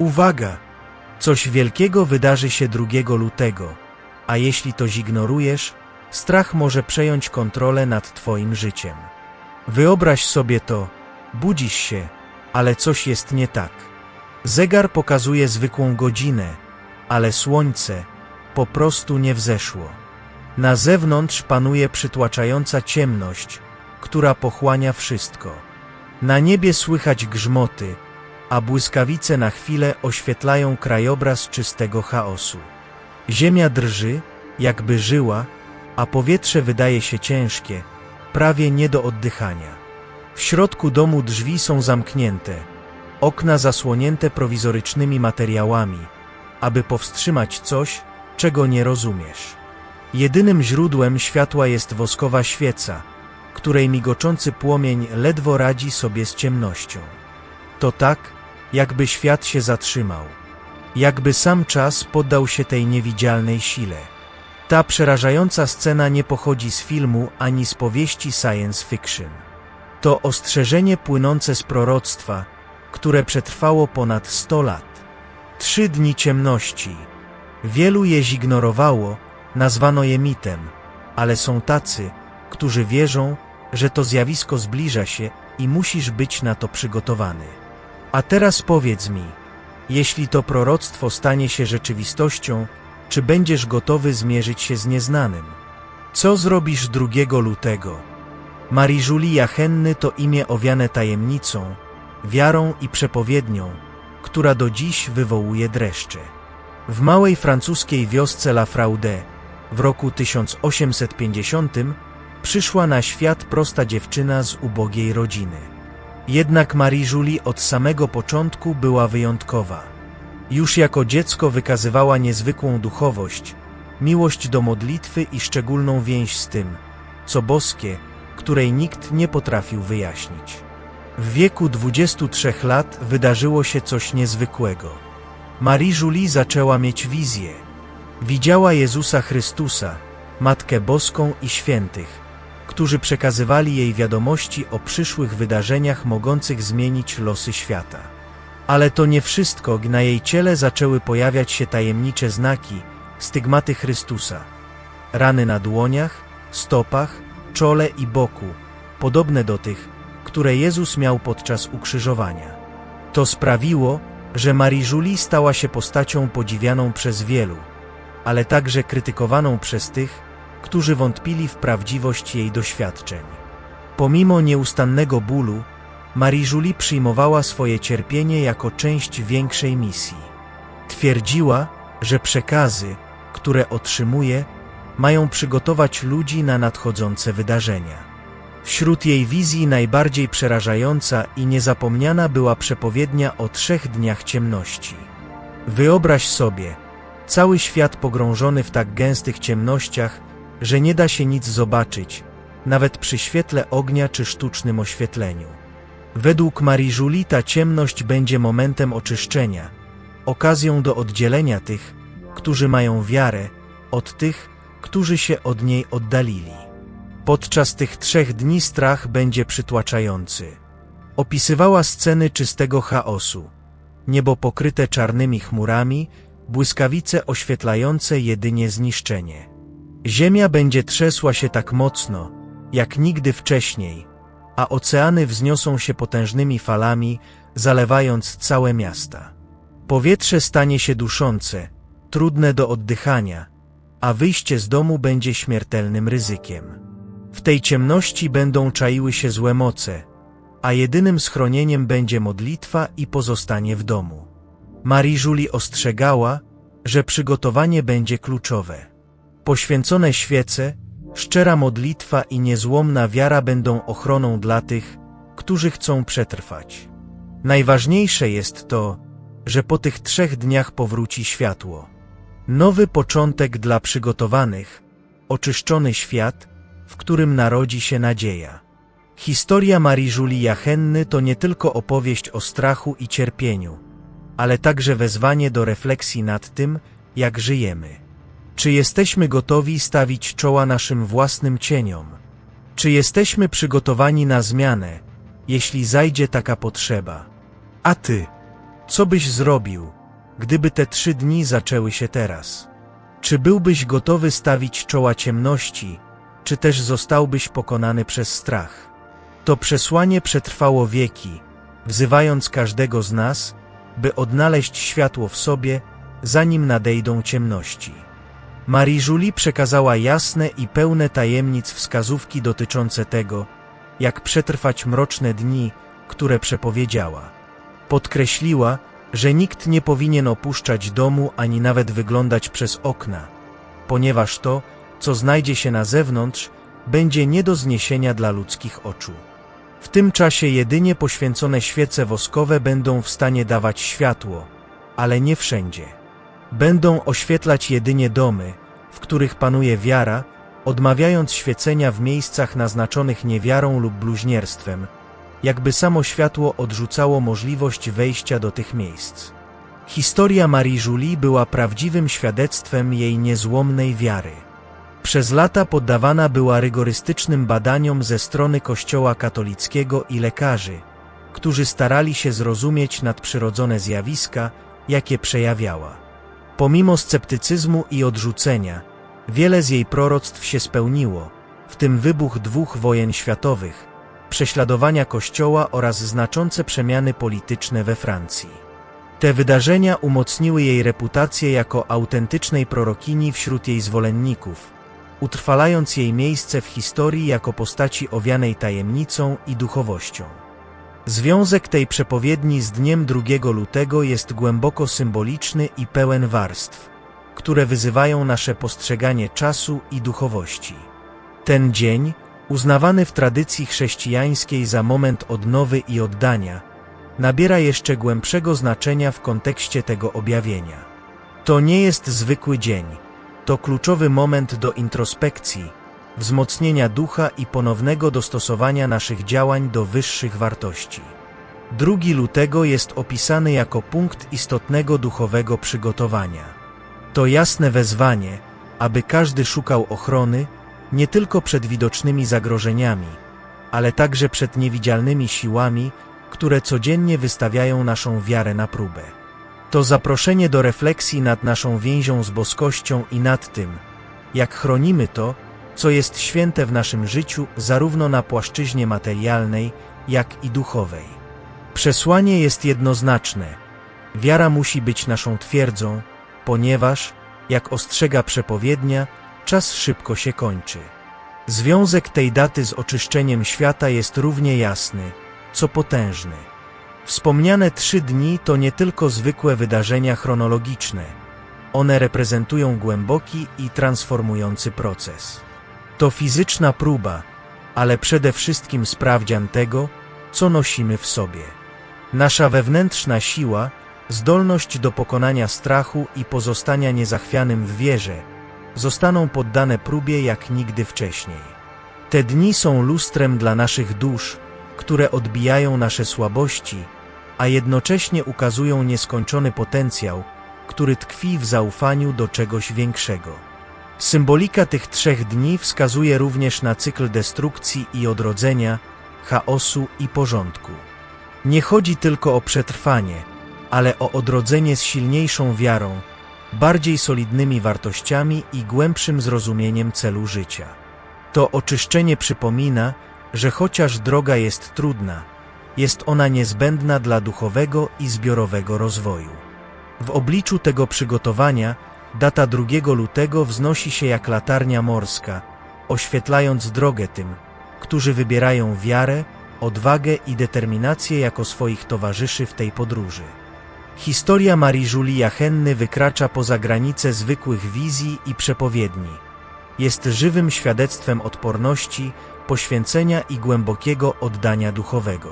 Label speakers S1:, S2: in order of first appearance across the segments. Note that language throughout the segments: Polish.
S1: Uwaga! Coś wielkiego wydarzy się 2 lutego, a jeśli to zignorujesz, strach może przejąć kontrolę nad Twoim życiem. Wyobraź sobie to, budzisz się, ale coś jest nie tak. Zegar pokazuje zwykłą godzinę, ale słońce po prostu nie wzeszło. Na zewnątrz panuje przytłaczająca ciemność, która pochłania wszystko. Na niebie słychać grzmoty, a błyskawice na chwilę oświetlają krajobraz czystego chaosu. Ziemia drży, jakby żyła, a powietrze wydaje się ciężkie, prawie nie do oddychania. W środku domu drzwi są zamknięte, okna zasłonięte prowizorycznymi materiałami, aby powstrzymać coś, czego nie rozumiesz. Jedynym źródłem światła jest woskowa świeca, której migoczący płomień ledwo radzi sobie z ciemnością. To tak, jakby świat się zatrzymał, jakby sam czas poddał się tej niewidzialnej sile. Ta przerażająca scena nie pochodzi z filmu ani z powieści science fiction. To ostrzeżenie płynące z proroctwa, które przetrwało ponad 100 lat. Trzy dni ciemności. Wielu je zignorowało, nazwano je mitem, ale są tacy, którzy wierzą, że to zjawisko zbliża się i musisz być na to przygotowany. A teraz powiedz mi, jeśli to proroctwo stanie się rzeczywistością, czy będziesz gotowy zmierzyć się z nieznanym? Co zrobisz 2 lutego? Marie Julia Henny to imię owiane tajemnicą, wiarą i przepowiednią, która do dziś wywołuje dreszcze. W małej francuskiej wiosce La Fraude w roku 1850 przyszła na świat prosta dziewczyna z ubogiej rodziny. Jednak Marie Julie od samego początku była wyjątkowa. Już jako dziecko wykazywała niezwykłą duchowość, miłość do modlitwy i szczególną więź z tym, co boskie, której nikt nie potrafił wyjaśnić. W wieku 23 lat wydarzyło się coś niezwykłego. Marie Julie zaczęła mieć wizję. Widziała Jezusa Chrystusa, Matkę Boską i świętych, którzy przekazywali jej wiadomości o przyszłych wydarzeniach mogących zmienić losy świata. Ale to nie wszystko, na jej ciele zaczęły pojawiać się tajemnicze znaki, stygmaty Chrystusa. Rany na dłoniach, stopach, czole i boku, podobne do tych, które Jezus miał podczas ukrzyżowania. To sprawiło, że Marie Julie stała się postacią podziwianą przez wielu, ale także krytykowaną przez tych, którzy wątpili w prawdziwość jej doświadczeń. Pomimo nieustannego bólu, Marie Julie przyjmowała swoje cierpienie jako część większej misji. Twierdziła, że przekazy, które otrzymuje, mają przygotować ludzi na nadchodzące wydarzenia. Wśród jej wizji najbardziej przerażająca i niezapomniana była przepowiednia o trzech dniach ciemności. Wyobraź sobie, cały świat pogrążony w tak gęstych ciemnościach, że nie da się nic zobaczyć, nawet przy świetle ognia czy sztucznym oświetleniu. Według Marii Julie ta ciemność będzie momentem oczyszczenia, okazją do oddzielenia tych, którzy mają wiarę, od tych, którzy się od niej oddalili. Podczas tych trzech dni strach będzie przytłaczający. Opisywała sceny czystego chaosu. Niebo pokryte czarnymi chmurami, błyskawice oświetlające jedynie zniszczenie. Ziemia będzie trzesła się tak mocno, jak nigdy wcześniej, a oceany wzniosą się potężnymi falami, zalewając całe miasta. Powietrze stanie się duszące, trudne do oddychania, a wyjście z domu będzie śmiertelnym ryzykiem. W tej ciemności będą czaiły się złe moce, a jedynym schronieniem będzie modlitwa i pozostanie w domu. Marie Julie ostrzegała, że przygotowanie będzie kluczowe. Poświęcone świece, szczera modlitwa i niezłomna wiara będą ochroną dla tych, którzy chcą przetrwać. Najważniejsze jest to, że po tych trzech dniach powróci światło. Nowy początek dla przygotowanych, oczyszczony świat, w którym narodzi się nadzieja. Historia Marii Julie Jachenny to nie tylko opowieść o strachu i cierpieniu, ale także wezwanie do refleksji nad tym, jak żyjemy. Czy jesteśmy gotowi stawić czoła naszym własnym cieniom? Czy jesteśmy przygotowani na zmianę, jeśli zajdzie taka potrzeba? A ty? Co byś zrobił, gdyby te trzy dni zaczęły się teraz? Czy byłbyś gotowy stawić czoła ciemności, czy też zostałbyś pokonany przez strach? To przesłanie przetrwało wieki, wzywając każdego z nas, by odnaleźć światło w sobie, zanim nadejdą ciemności. Marie-Julie przekazała jasne i pełne tajemnic wskazówki dotyczące tego, jak przetrwać mroczne dni, które przepowiedziała. Podkreśliła, że nikt nie powinien opuszczać domu ani nawet wyglądać przez okna, ponieważ to, co znajdzie się na zewnątrz, będzie nie do zniesienia dla ludzkich oczu. W tym czasie jedynie poświęcone świece woskowe będą w stanie dawać światło, ale nie wszędzie. Będą oświetlać jedynie domy, w których panuje wiara, odmawiając świecenia w miejscach naznaczonych niewiarą lub bluźnierstwem, jakby samo światło odrzucało możliwość wejścia do tych miejsc. Historia Marii Julie była prawdziwym świadectwem jej niezłomnej wiary. Przez lata poddawana była rygorystycznym badaniom ze strony Kościoła katolickiego i lekarzy, którzy starali się zrozumieć nadprzyrodzone zjawiska, jakie przejawiała. Pomimo sceptycyzmu i odrzucenia, wiele z jej proroctw się spełniło, w tym wybuch dwóch wojen światowych, prześladowania Kościoła oraz znaczące przemiany polityczne we Francji. Te wydarzenia umocniły jej reputację jako autentycznej prorokini wśród jej zwolenników, utrwalając jej miejsce w historii jako postaci owianej tajemnicą i duchowością. Związek tej przepowiedni z dniem 2 lutego jest głęboko symboliczny i pełen warstw, które wyzywają nasze postrzeganie czasu i duchowości. Ten dzień, uznawany w tradycji chrześcijańskiej za moment odnowy i oddania, nabiera jeszcze głębszego znaczenia w kontekście tego objawienia. To nie jest zwykły dzień, to kluczowy moment do introspekcji, wzmocnienia ducha i ponownego dostosowania naszych działań do wyższych wartości. 2 lutego jest opisany jako punkt istotnego duchowego przygotowania. To jasne wezwanie, aby każdy szukał ochrony nie tylko przed widocznymi zagrożeniami, ale także przed niewidzialnymi siłami, które codziennie wystawiają naszą wiarę na próbę. To zaproszenie do refleksji nad naszą więzią z boskością i nad tym, jak chronimy to, co jest święte w naszym życiu, zarówno na płaszczyźnie materialnej, jak i duchowej. Przesłanie jest jednoznaczne. Wiara musi być naszą twierdzą, ponieważ, jak ostrzega przepowiednia, czas szybko się kończy. Związek tej daty z oczyszczeniem świata jest równie jasny, co potężny. Wspomniane trzy dni to nie tylko zwykłe wydarzenia chronologiczne. One reprezentują głęboki i transformujący proces. To fizyczna próba, ale przede wszystkim sprawdzian tego, co nosimy w sobie. Nasza wewnętrzna siła, zdolność do pokonania strachu i pozostania niezachwianym w wierze, zostaną poddane próbie jak nigdy wcześniej. Te dni są lustrem dla naszych dusz, które odbijają nasze słabości, a jednocześnie ukazują nieskończony potencjał, który tkwi w zaufaniu do czegoś większego. Symbolika tych trzech dni wskazuje również na cykl destrukcji i odrodzenia, chaosu i porządku. Nie chodzi tylko o przetrwanie, ale o odrodzenie z silniejszą wiarą, bardziej solidnymi wartościami i głębszym zrozumieniem celu życia. To oczyszczenie przypomina, że chociaż droga jest trudna, jest ona niezbędna dla duchowego i zbiorowego rozwoju. W obliczu tego przygotowania Data 2 lutego wznosi się jak latarnia morska, oświetlając drogę tym, którzy wybierają wiarę, odwagę i determinację jako swoich towarzyszy w tej podróży. Historia Marii Julie Jachenny wykracza poza granice zwykłych wizji i przepowiedni. Jest żywym świadectwem odporności, poświęcenia i głębokiego oddania duchowego.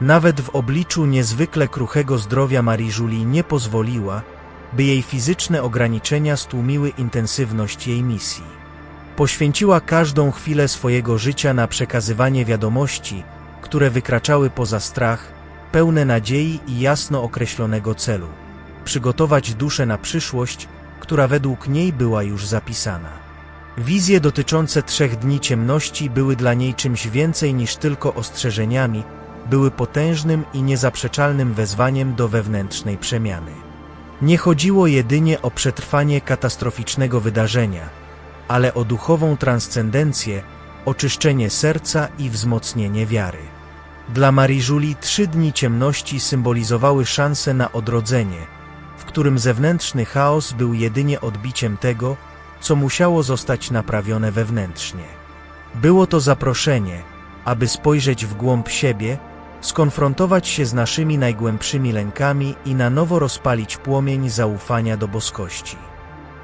S1: Nawet w obliczu niezwykle kruchego zdrowia Marii Julie nie pozwoliła, by jej fizyczne ograniczenia stłumiły intensywność jej misji. Poświęciła każdą chwilę swojego życia na przekazywanie wiadomości, które wykraczały poza strach, pełne nadziei i jasno określonego celu. Przygotować duszę na przyszłość, która według niej była już zapisana. Wizje dotyczące trzech dni ciemności były dla niej czymś więcej niż tylko ostrzeżeniami, były potężnym i niezaprzeczalnym wezwaniem do wewnętrznej przemiany. Nie chodziło jedynie o przetrwanie katastroficznego wydarzenia, ale o duchową transcendencję, oczyszczenie serca i wzmocnienie wiary. Dla Marii Julie trzy dni ciemności symbolizowały szansę na odrodzenie, w którym zewnętrzny chaos był jedynie odbiciem tego, co musiało zostać naprawione wewnętrznie. Było to zaproszenie, aby spojrzeć w głąb siebie, skonfrontować się z naszymi najgłębszymi lękami i na nowo rozpalić płomień zaufania do boskości.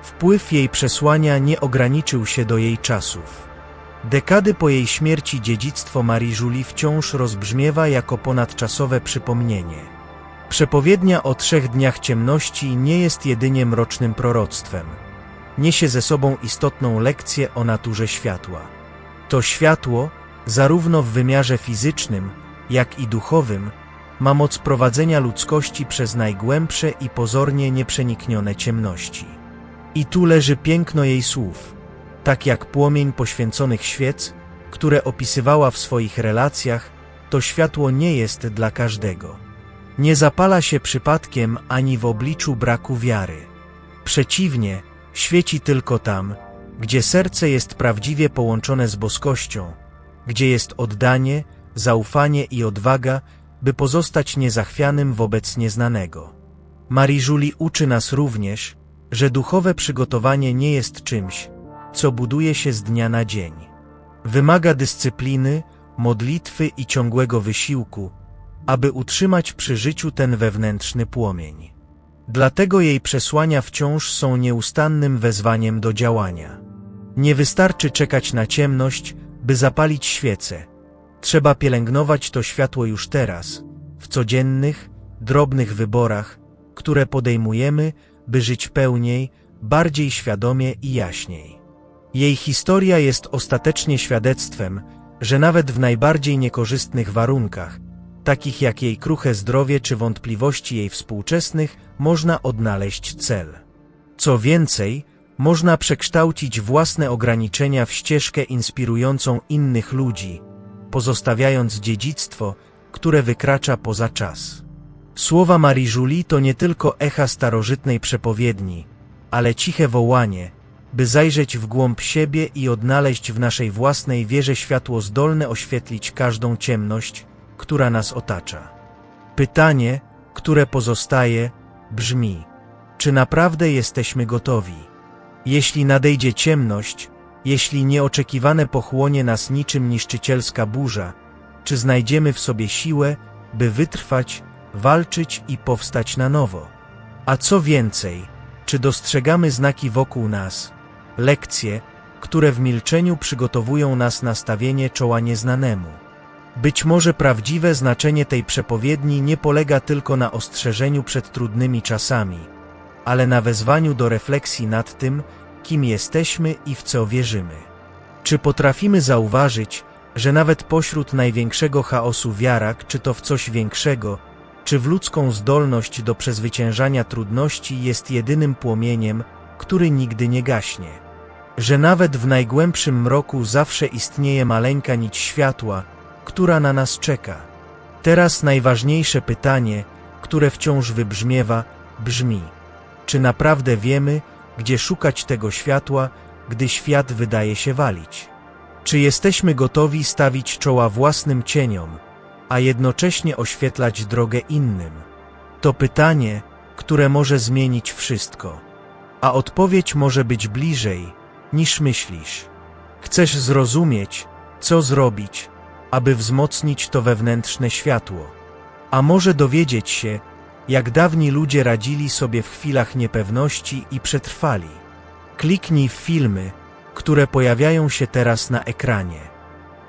S1: Wpływ jej przesłania nie ograniczył się do jej czasów. Dekady po jej śmierci dziedzictwo Marii Julie wciąż rozbrzmiewa jako ponadczasowe przypomnienie. Przepowiednia o trzech dniach ciemności nie jest jedynie mrocznym proroctwem. Niesie ze sobą istotną lekcję o naturze światła. To światło, zarówno w wymiarze fizycznym, jak i duchowym, ma moc prowadzenia ludzkości przez najgłębsze i pozornie nieprzeniknione ciemności. I tu leży piękno jej słów, tak jak płomień poświęconych świec, które opisywała w swoich relacjach, to światło nie jest dla każdego. Nie zapala się przypadkiem ani w obliczu braku wiary. Przeciwnie, świeci tylko tam, gdzie serce jest prawdziwie połączone z boskością, gdzie jest oddanie, zaufanie i odwaga, by pozostać niezachwianym wobec nieznanego. Marie Julie uczy nas również, że duchowe przygotowanie nie jest czymś, co buduje się z dnia na dzień. Wymaga dyscypliny, modlitwy i ciągłego wysiłku, aby utrzymać przy życiu ten wewnętrzny płomień. Dlatego jej przesłania wciąż są nieustannym wezwaniem do działania. Nie wystarczy czekać na ciemność, by zapalić świecę. Trzeba pielęgnować to światło już teraz, w codziennych, drobnych wyborach, które podejmujemy, by żyć pełniej, bardziej świadomie i jaśniej. Jej historia jest ostatecznie świadectwem, że nawet w najbardziej niekorzystnych warunkach, takich jak jej kruche zdrowie czy wątpliwości jej współczesnych, można odnaleźć cel. Co więcej, można przekształcić własne ograniczenia w ścieżkę inspirującą innych ludzi, pozostawiając dziedzictwo, które wykracza poza czas. Słowa Marii Julie to nie tylko echa starożytnej przepowiedni, ale ciche wołanie, by zajrzeć w głąb siebie i odnaleźć w naszej własnej wierze światło zdolne oświetlić każdą ciemność, która nas otacza. Pytanie, które pozostaje, brzmi: czy naprawdę jesteśmy gotowi? Jeśli nadejdzie ciemność, jeśli nieoczekiwane pochłonie nas niczym niszczycielska burza, czy znajdziemy w sobie siłę, by wytrwać, walczyć i powstać na nowo? A co więcej, czy dostrzegamy znaki wokół nas, lekcje, które w milczeniu przygotowują nas na stawienie czoła nieznanemu? Być może prawdziwe znaczenie tej przepowiedni nie polega tylko na ostrzeżeniu przed trudnymi czasami, ale na wezwaniu do refleksji nad tym, kim jesteśmy i w co wierzymy. Czy potrafimy zauważyć, że nawet pośród największego chaosu wiara, czy to w coś większego, czy w ludzką zdolność do przezwyciężania trudności jest jedynym płomieniem, który nigdy nie gaśnie? Że nawet w najgłębszym mroku zawsze istnieje maleńka nić światła, która na nas czeka. Teraz najważniejsze pytanie, które wciąż wybrzmiewa, brzmi: czy naprawdę wiemy, gdzie szukać tego światła, gdy świat wydaje się walić? Czy jesteśmy gotowi stawić czoła własnym cieniom, a jednocześnie oświetlać drogę innym? To pytanie, które może zmienić wszystko, a odpowiedź może być bliżej, niż myślisz. Chcesz zrozumieć, co zrobić, aby wzmocnić to wewnętrzne światło, a może dowiedzieć się, jak dawni ludzie radzili sobie w chwilach niepewności i przetrwali. Kliknij w filmy, które pojawiają się teraz na ekranie.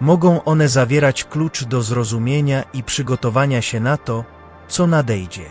S1: Mogą one zawierać klucz do zrozumienia i przygotowania się na to, co nadejdzie.